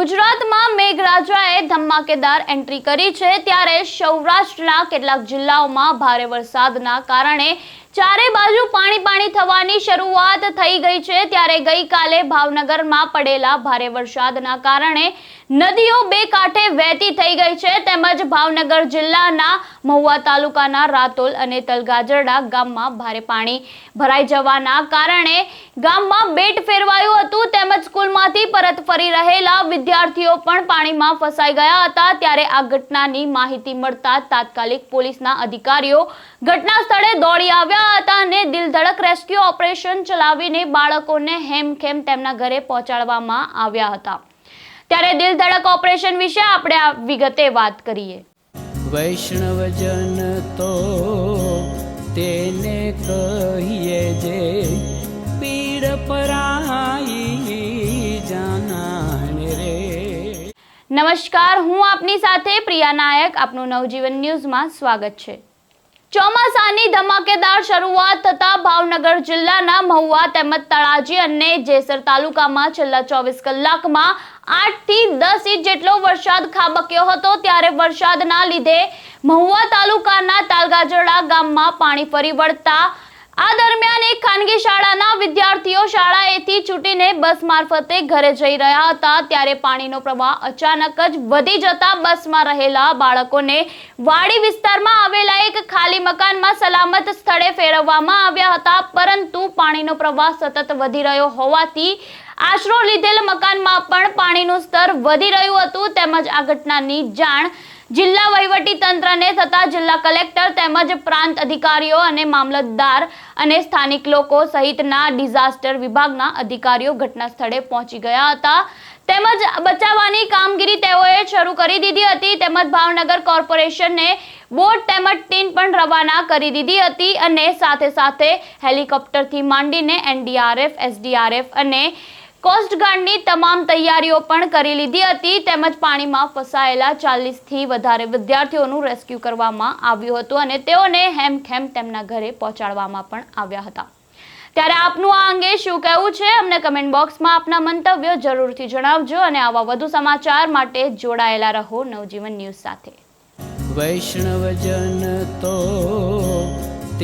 ગુજરાતમાં મેઘરાજાએ ધમાકેદાર એન્ટ્રી કરી છે. ત્યારે સૌરાષ્ટ્રના કેટલાક જિલ્લાઓમાં ભારે વરસાદના કારણે ચારે બાજુ પાણી પાણી થવાની શરૂઆત થઈ ગઈ છે. ત્યારે ગઈકાલે ભાવનગરમાં પડેલા ભારે વરસાદના કારણે નદીઓ બે કાંઠે વહેતી થઈ ગઈ છે. તેમજ ભાવનગર જિલ્લાના મહુવા તાલુકાના રાતોલ અને તલગાજરડા ગામમાં ભારે પાણી ભરાઈ જવાના કારણે ગામમાં બેટ ફેરવાયું હતું. તેમજ સ્કૂલમાંથી પરત ફરી રહેલા વિદ્યાર્થીઓ પણ પાણીમાં ફસાઈ ગયા હતા. ત્યારે આ ઘટનાની માહિતી મળતા તાત્કાલિક પોલીસના અધિકારીઓ ઘટના સ્થળે દોડી આવ્યા હતા અને દિલધડક રેસ્ક્યુ ઓપરેશન ચલાવીને બાળકોને હેમખેમ તેમના ઘરે પહોંચાડવામાં આવ્યા હતા. ત્યારે દિલધડક ઓપરેશન વિશે આપણે આ વિગતે વાત કરીએ. વૈષ્ણવજન તો તેને કહીએ જે પીડ પરાઈ નમસ્કાર હું આપની સાથે પ્રિયા નાયક. આપનું નવજીવન ન્યૂઝમાં સ્વાગત છે. ચોમાસાની ધમાકેદાર શરૂઆત થતા ભાવનગર જિલ્લાના મહુવા તેમજ તળાજી અને જેસર તાલુકામાં છેલ્લા ચોવીસ કલાકમાં આઠથી દસ ઇંચ જેટલો વરસાદ ખાબક્યો હતો. ત્યારે વરસાદના લીધે મહુવા તાલુકાના તાલગાજરડા ગામમાં પાણી ફરી વળતા આ દરમિયાન એક ખાનગી શાળાના વિદ્યાર્થીઓ શાળાએથી છૂટીને બસ મારફતે ઘરે જઈ રહ્યા હતા. ત્યારે પાણીનો પ્રવાહ અચાનક જ વધી જતા બસમાં રહેલા બાળકોને વાડી વિસ્તારમાં આવેલા એક ખાલી મકાનમાં સલામત સ્થળે ફેરવવામાં આવ્યા હતા. પરંતુ પાણીનો પ્રવાહ સતત વધી રહ્યો હોવાથી આશરો લીધેલ મકાનમાં પણ પાણીનું સ્તર વધી રહ્યું હતું. તેમજ આ ઘટનાની જાણ જિલ્લા વહીવટી તંત્રને થતા જિલ્લા કલેક્ટર તેમજ પ્રાંત અધિકારીઓ અને મામલતદાર અને સ્થાનિક લોકો સહિતના ડિઝાસ્ટર વિભાગના અધિકારીઓ ઘટના સ્થળે પહોંચી ગયા હતા. તેમજ બચાવવાની કામગીરી તેઓએ શરૂ કરી દીધી હતી. તેમજ ભાવનગર કોર્પોરેશનને બોટ તેમજ ટીમ પણ રવાના કરી દીધી હતી અને સાથે સાથે હેલિકોપ્ટરથી માંડીને એનડીઆરએફ, એસડીઆરએફ અને કોસ્ટગાર્ડની તમામ તૈયારીઓ પણ કરી લીધી હતી. તેમજ પાણીમાં ફસાયેલા ચાલીસથી વધારે વિદ્યાર્થીઓનું રેસ્ક્યુ કરવામાં આવ્યું હતું અને તેઓને હેમખેમ તેમના ઘરે પહોંચાડવામાં પણ આવ્યા હતા. ત્યારે આપનું આ અંગે શું કહેવું છે? અમને કમેન્ટ બોક્સમાં આપના મંતવ્યો જરૂરથી જણાવજો અને આવા વધુ સમાચાર માટે જોડાયેલા રહો નવજીવન ન્યૂઝ સાથે. વૈષ્ણવજન તો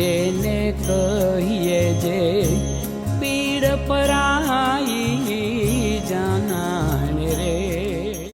તેને કહીએ જે પીડ પરાઈ